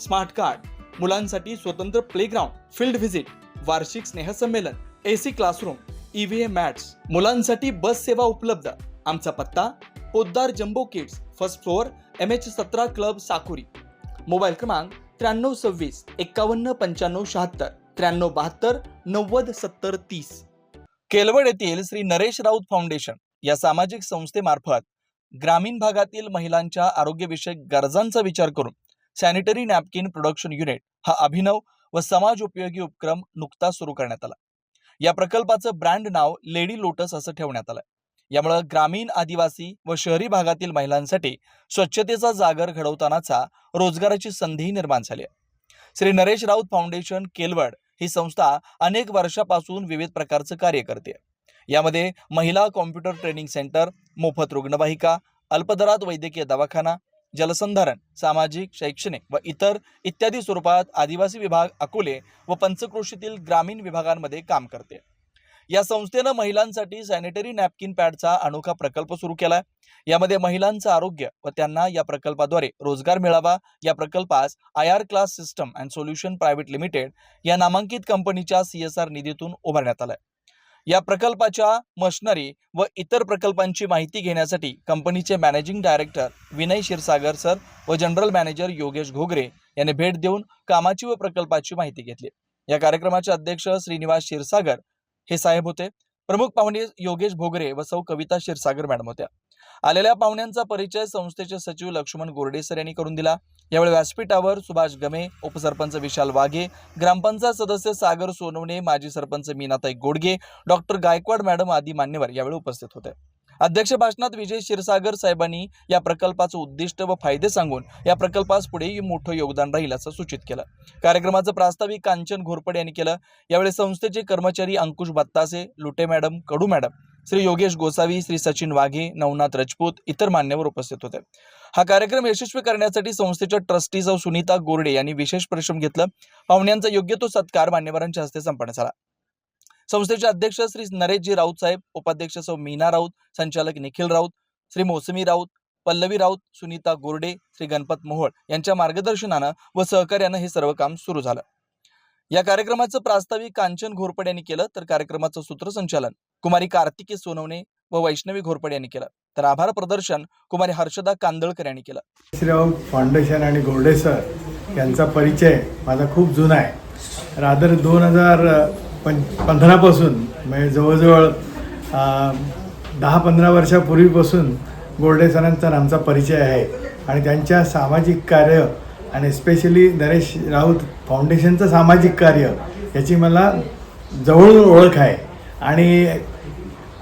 Smart card मुलांसाठी स्वतंत्र playground field visit वार्षिक स्नेहसंमेलन एसी क्लासरूम ईव्हीएम मॅट्स मुलांसाठी बस सेवा उपलब्ध. आमचा पत्ता Poddar jumbo kids first floor M H सतरा क्लब साकुरी. मोबाईल क्रमांक त्र्याण्णव सव्वीस एक्कावन्न पंच्याण्णव शहात्तर त्र्याण्णव बहात्तर नव्वद सत्तर तीस. केलवड येथील श्री नरेश राऊत फाउंडेशन या सामाजिक संस्थेमार्फत ग्रामीण भागातील महिलांच्या आरोग्यविषयक गरजांचा विचार करून सॅनिटरी नॅपकिन प्रोडक्शन युनिट हा अभिनव व समाज उपयोगी उपक्रम नुकताच सुरू करण्यात आला. या प्रकल्पाचं ब्रँड नाव लेडी लोटस असं ठेवण्यात आलं. यामुळे ग्रामीण आदिवासी व शहरी भागातील महिलांसाठी स्वच्छतेचा जागर घडवतानाचा रोजगाराची संधी निर्माण झाली आहे. श्री नरेश राऊत फाउंडेशन केलवड ही संस्था अनेक वर्षापासून विविध प्रकारचं कार्य करते. यामध्ये महिला कॉम्प्युटर ट्रेनिंग सेंटर मोफत रुग्णवाहिका अल्पदरात वैद्यकीय दवाखाना जलसंधारण सामाजिक शैक्षणिक व इतर इत्यादी स्वरूपात आदिवासी विभाग अकोले व पंचक्रोशीतील ग्रामीण विभागांमध्ये काम करते. या संस्थेनं महिलांसाठी सॅनिटरी नॅपकिन पॅडचा अनोखा प्रकल्प सुरू केला यामध्ये महिलांचं आरोग्य व त्यांना या प्रकल्पाद्वारे रोजगार मिळावा या प्रकल्पास I R class system and solution private limited या नामांकित कंपनीच्या सी एस आर निधीतून उभारण्यात आलाय. या प्रकल्पाच्या मशनरी व इतर प्रकल्पांची माहिती घेण्यासाठी कंपनीचे managing director Vinay Kshirsagar sir व जनरल मॅनेजर योगेश घोगरे यांनी भेट देऊन कामाची व प्रकल्पाची माहिती घेतली. या कार्यक्रमाचे अध्यक्ष श्रीनिवास क्षीरसागर हे साहेब होते. प्रमुख पाहुणे योगेश भोगरे व सौ कविता क्षीरसागर मॅडम होत्या. आलेल्या पाहुण्यांचा परिचय संस्थेचे सचिव लक्ष्मण गोरडे सर यांनी करून दिला. यावेळी व्यासपीठावर सुभाष गमे उपसरपंच विशाल वाघे ग्रामपंचायत सदस्य सागर सोनवणे माजी सरपंच मीनाताई गोडगे डॉक्टर गायकवाड मॅडम आदी मान्यवर यावेळी उपस्थित होते. अध्यक्ष भाषणात विजय क्षीरसागर साहेबांनी या प्रकल्पाचं उद्दिष्ट व फायदे सांगून या प्रकल्पास पुढेही मोठं योगदान राहील असं सूचित केलं. कार्यक्रमाचं प्रास्ताविक कांचन घोरपडे यांनी केलं. यावेळी संस्थेचे कर्मचारी अंकुश बत्तासे लुटे मॅडम कडू मॅडम श्री योगेश गोसावी श्री सचिन वाघे नवनाथ राजपूत इतर मान्यवर उपस्थित होते. हा कार्यक्रम यशस्वी करण्यासाठी संस्थेच्या ट्रस्टी सौ सुनीता गोरडे यांनी विशेष परिश्रम घेतलं. पाहुण्यांचा योग्य तो सत्कार मान्यवरांच्या हस्ते संपन्न झाला. संस्थेचे अध्यक्ष श्री नरेशजी राऊत साहेब उपाध्यक्ष सौ मीना राऊत संचालक निखिल राऊत श्री मोसमी राऊत पल्लवी राऊत सुनीता गोरडे श्री गणपत मोहोळ यांच्या मार्गदर्शनानं व सहकार्यानं हे सर्व काम सुरू झालं. या कार्यक्रमाचं प्रास्ताविक कांचन घोरपड यांनी केलं तर कार्यक्रमाचं सूत्रसंचालन कुमारी कार्तिकी सोनवणे व वैष्णवी घोरपड यांनी केलं. तर आभार प्रदर्शन कुमारी हर्षदा कांदळकर यांनी केलं. श्रीराव फाउंडेशन आणि गोरडे सर यांचा परिचय माझा खूप जुना आहे. रादर दोन हजार पण पंधरापासून म्हणजे जवळजवळ दहा पंधरा वर्षापूर्वीपासून गोरडे सरांचा आमचा परिचय आहे. आणि त्यांच्या सामाजिक कार्य आणि स्पेशली नरेश राऊत फाउंडेशनचं सामाजिक कार्य याची मला जवळून ओळख आहे. आणि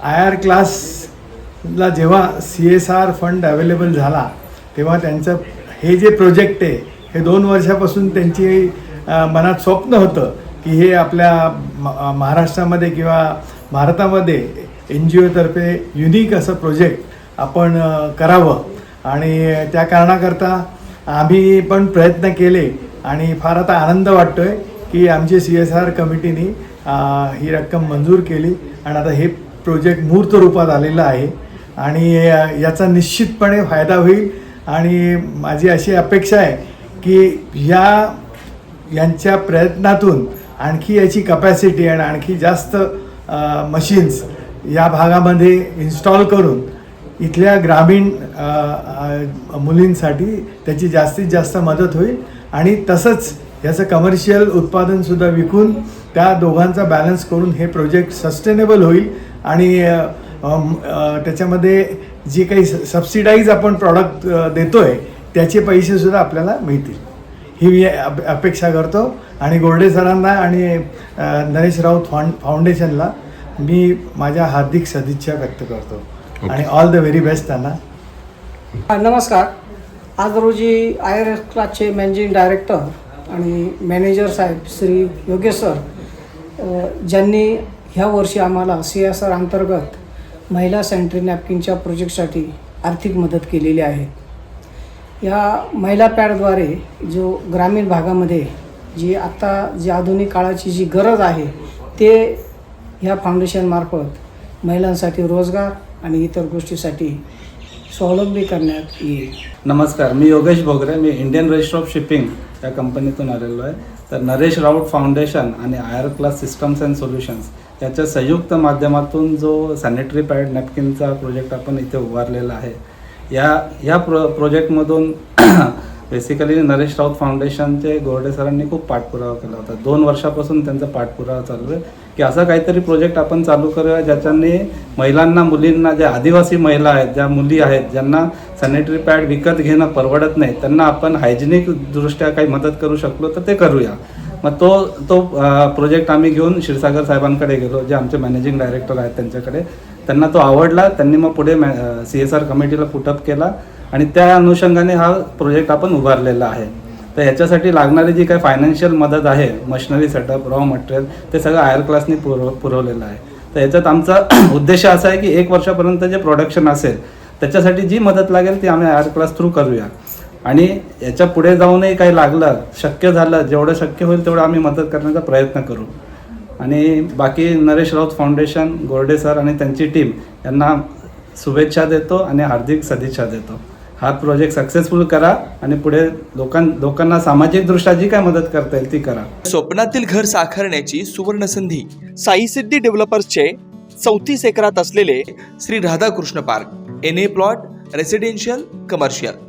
आय आर क्लासला जेव्हा C S R fund available झाला तेव्हा त्यांचं हे जे प्रोजेक्ट आहे हे दोन वर्षापासून त्यांची मनात स्वप्न होतं. की हे आपल्या म- महाराष्ट्रामध्ये किंवा भारतामध्ये एन जी ओतर्फे युनिक असं प्रोजेक्ट आपण करावं. आणि त्या कारणाकरता आम्ही पण प्रयत्न केले आणि फार आता आनंद वाटतो आहे की आमची सी एस आर कमिटीने ही रक्कम मंजूर केली आणि आता हे प्रोजेक्ट मूर्त रूपात आलेलं आहे. आणि याचा निश्चितपणे फायदा होईल. आणि माझी अशी अपेक्षा आहे की या यांच्या प्रयत्नातून आणखी याची कपॅसिटी आणि आणखी जास्त मशीन्स या भागामध्ये इन्स्टॉल करून इथल्या ग्रामीण मुलींसाठी त्याची जास्तीत जास्त मदत होईल. आणि तसंच याचं कमर्शियल उत्पादनसुद्धा विकून त्या दोघांचा बॅलन्स करून हे प्रोजेक्ट सस्टेनेबल होईल. आणि त्याच्यामध्ये जी काही सबसिडाईज आपण प्रॉडक्ट देतो आहे त्याचे पैसेसुद्धा आपल्याला मिळतील. ही मी अप- अपेक्षा करतो. आणि गोरडे सरांना आणि नरेश राऊत फाउंड फाउंडेशनला मी माझ्या हार्दिक सदिच्छा व्यक्त करतो. आणि ऑल द व्हेरी बेस्ट त्यांना हा, नमस्कार. आज रोजी आय आर एस क्लासचे मॅनेजिंग डायरेक्टर आणि मॅनेजर साहेब श्री योगेश सर ज्यांनी ह्या वर्षी आम्हाला सी एस आर अंतर्गत महिला सॅनिटरी नॅपकिनच्या प्रोजेक्टसाठी आर्थिक मदत केलेली आहे. या महिला पॅडद्वारे जो ग्रामीण भागामध्ये जी आत्ता जी आधुनिक काळाची जी गरज आहे ते ह्या फाउंडेशनमार्फत महिलांसाठी रोजगार आणि इतर गोष्टीसाठी स्वावलंबी करण्यात येईल. नमस्कार मी योगेश भोगरे मी इंडियन रजिस्टर ऑफ शिपिंग या कंपनीतून आलेलो आहे. तर नरेश राऊत फाउंडेशन आणि I R class systems and solutions याच्या संयुक्त माध्यमातून जो सॅनिटरी पॅड नॅपकिनचा प्रोजेक्ट आपण इथे उभारलेला आहे या या प्रो प्रोजेक्टमधून बेसिकली नरेश राऊत फाउंडेशनचे गोरडे सरांनी खूप पाठपुरावा केला होता. दोन वर्षापासून त्यांचा पाठपुरावा चालू आहे. की असा काहीतरी प्रोजेक्ट आपण चालू करूया ज्याच्याने महिलांना मुलींना ज्या आदिवासी महिला आहेत ज्या मुली आहेत ज्यांना सॅनिटरी पॅड विकत घेणं परवडत नाही त्यांना आपण हायजेनिक दृष्ट्या काही मदत करू शकलो तर ते करूया. मग तो तो प्रोजेक्ट आम्ही घेऊन क्षीरसागर साहेबांकडे गेलो जे आमचे मॅनेजिंग डायरेक्टर आहेत त्यांच्याकडे. त्यांना तो आवडला त्यांनी मग पुढे सी एस आर कमिटीला पुटअप केला आणि त्या अनुषंगाने हा प्रोजेक्ट आपण उभारलेला आहे. तर ह्याच्यासाठी लागणारी जी काही फायनान्शियल मदत आहे मशिनरी सेटअप रॉ मटेरियल ते सगळं आयर क्लासनी पुरव पुरवलेलं आहे. तर याच्यात आमचा उद्देश असा आहे की एक वर्षापर्यंत जे प्रोडक्शन असेल त्याच्यासाठी जी मदत लागेल ती आम्ही आयर क्लास थ्रू करूया. आणि याच्यापुढे जाऊनही काही लागलं शक्य झालं जेवढं शक्य होईल तेवढं आम्ही मदत करण्याचा प्रयत्न करू. आणि बाकी नरेश राऊत फाउंडेशन गोरडे सर आणि त्यांची टीम यांना शुभेच्छा देतो आणि हार्दिक सदिच्छा देतो. हा प्रोजेक्ट सक्सेसफुल करा आणि पुढे लोकां लोकांना सामाजिकदृष्ट्या जी काय मदत करता येईल ती करा. स्वप्नातील घर साकारण्याची सुवर्ण संधी साई सिद्धी डेव्हलपर्सचे चौतीस एकरात असलेले Shri Radhakrishna park N A plot residential commercial